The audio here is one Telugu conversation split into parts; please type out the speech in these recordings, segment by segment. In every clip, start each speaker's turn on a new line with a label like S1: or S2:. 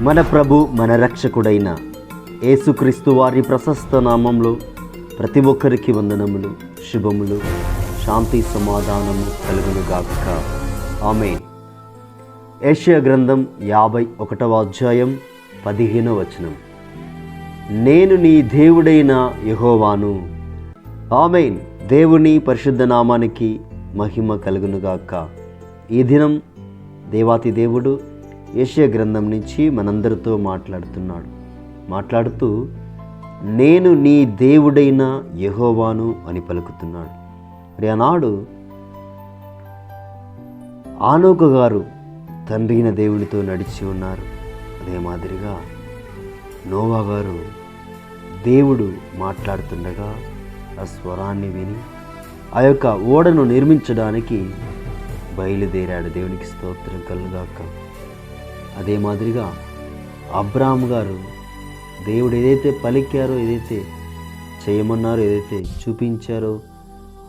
S1: మన ప్రభు మన రక్షకుడైన యేసుక్రీస్తు వారి ప్రశస్త నామంలో ప్రతి ఒక్కరికి వందనములు శుభములు శాంతి సమాధానము కలుగునుగాక ఆమె ఏషియా గ్రంథం యాభై ఒకటవ అధ్యాయం పదిహేనవ వచనం. నేను నీ దేవుడైన యహోవాను. ఆమెన్. దేవుని పరిశుద్ధ నామానికి మహిమ కలుగునుగాక ఈ దినం దేవాతి దేవుడు ఏషియా గ్రంథం నుంచి మనందరితో మాట్లాడుతున్నాడు. మాట్లాడుతూ నేను నీ దేవుడైన యహోవాను అని పలుకుతున్నాడు. మరి ఆనాడు ఆనోక గారు తండ్రిన దేవునితో నడిచి ఉన్నారు. అదే మాదిరిగా నోవా గారు దేవుడు మాట్లాడుతుండగా ఆ స్వరాన్ని విని ఆ యొక్క ఓడను నిర్మించడానికి బయలుదేరాడు. దేవునికి స్తోత్రం కలుగాక. అదే మాదిరిగా అబ్రాహం గారు దేవుడు ఏదైతే పలికారో ఏదైతే చేయమన్నారో ఏదైతే చూపించారో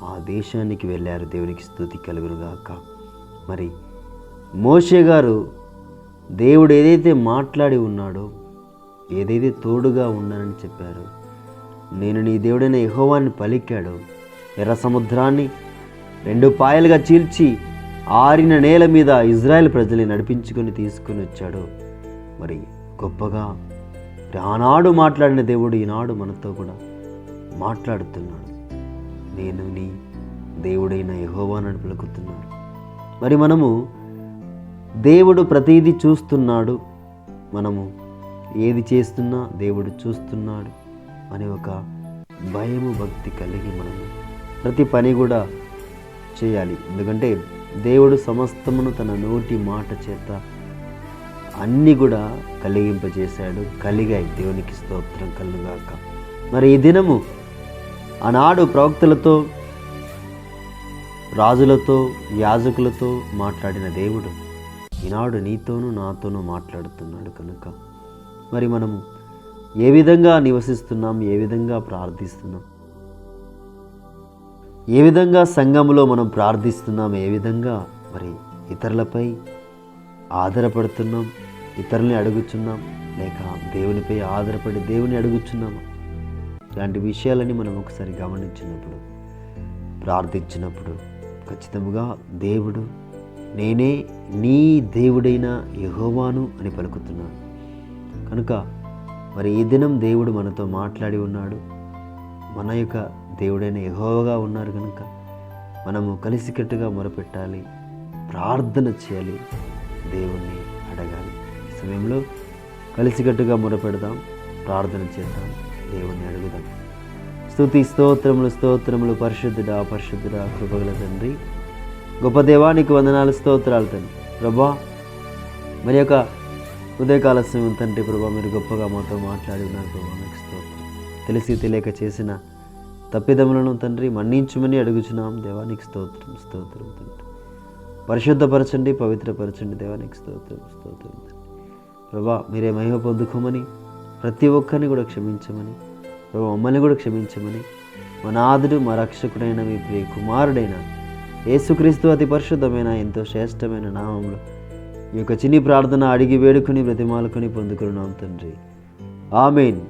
S1: ఆ దేశానికి వెళ్ళారు. దేవునికి స్థుతి కలుగునుగాక. మరి మోషే గారు దేవుడు ఏదైతే మాట్లాడి ఉన్నాడో ఏదైతే తోడుగా ఉన్నానని చెప్పారు నేను నీ దేవుడైన యహోవాన్ని పలికాడు ఎర్ర సముద్రాన్ని రెండు పాయలుగా చీల్చి ఆరిన నేల మీద ఇజ్రాయెల్ ప్రజల్ని నడిపించుకొని తీసుకుని వచ్చాడో. మరి గొప్పగా ఆనాడు మాట్లాడిన దేవుడు ఈనాడు మనతో కూడా మాట్లాడుతున్నాడు. నేను నీ దేవుడైన యహోవానని పలుకుతున్నాడు మరి మనము దేవుడు ప్రతిదీ చూస్తున్నాడు. మనము ఏది చేస్తున్నా దేవుడు చూస్తున్నాడు అనే ఒక భయము భక్తి కలిగి మనము ప్రతి పని కూడా చేయాలి. ఎందుకంటే దేవుడు సమస్తమును తన నోటి మాట చేత అన్నీ కూడా కలిగింపజేశాడు. కలిగాయి. దేవునికి స్తోత్రం కలుగాక మరి ఈ దినము ఆనాడు ప్రవక్తలతో రాజులతో యాజకులతో మాట్లాడిన దేవుడు ఈనాడు నీతోనూ నాతోనూ మాట్లాడుతున్నాడు కనుక. మరి మనము ఏ విధంగా నివసిస్తున్నాం? ఏ విధంగా ప్రార్థిస్తున్నాం? ఏ విధంగా సంఘంలో మనం ప్రార్థిస్తున్నాం ఏ విధంగా మరి ఇతరులపై ఆధారపడుతున్నాం ఇతరుల్ని అడుగుచున్నాం లేక దేవునిపై ఆధారపడి దేవుని అడుగుచున్నాము? ఇలాంటి విషయాలని మనం ఒకసారి గమనించినప్పుడు ప్రార్థించినప్పుడు ఖచ్చితంగా దేవుడు నేనే నీ దేవుడైన యహోవాను అని పలుకుతున్నాను కనుక మరి ఈ దినం దేవుడు మనతో మాట్లాడి ఉన్నాడు. మన యొక్క దేవుడైన యహోవగా ఉన్నారు కనుక మనము కలిసికట్టుగా మొరపెట్టాలి ప్రార్థన చేయాలి దేవుణ్ణి అడగాలి. ఈ సమయంలో కలిసికట్టుగా మొరపెడదాం ప్రార్థన చేద్దాం దేవుణ్ణి అడుగుదాం. స్థుతి స్తోత్రములు స్తోత్రములు పరిశుద్ధుడా పరిశుద్ధుడా కృపగల తండ్రి. గొప్ప దేవానికి వందనాలు స్తోత్రాలు తండ్రి. ప్రభా మరి యొక్క ఉదయకాల సమయం తండ్రి ప్రభా మీరు గొప్పగా మాతో మాట్లాడి ఉన్నారు ప్రభా మీకు స్తోత్రం. తెలిసి తెలియక చేసిన తప్పిదములను తండ్రి మన్నించుమని అడుగుచున్నాం. దేవానికి స్తోత్రం స్తోత్రం తండ్రి. పరిశుద్ధపరచండి పవిత్రపరచండి దేవానికి స్తోత్రం స్తోత్రం తండ్రి. ప్రభా మీరే మహిమ పొందుకోమని ప్రతి ఒక్కరిని కూడా క్షమించమని ప్రభా మమ్మల్ని కూడా క్షమించమని మా నాథుడు మా రక్షకుడైన మీ ప్రియ కుమారుడైన యేసుక్రీస్తు అతి పరిశుద్ధమైన ఎంతో శ్రేష్టమైన నామంలో ఈ యొక్క చిన్ని ప్రార్థన అడిగి వేడుకొని బ్రతిమాలుకొని పొందుకున్నాం తండ్రి. ఆమెన్.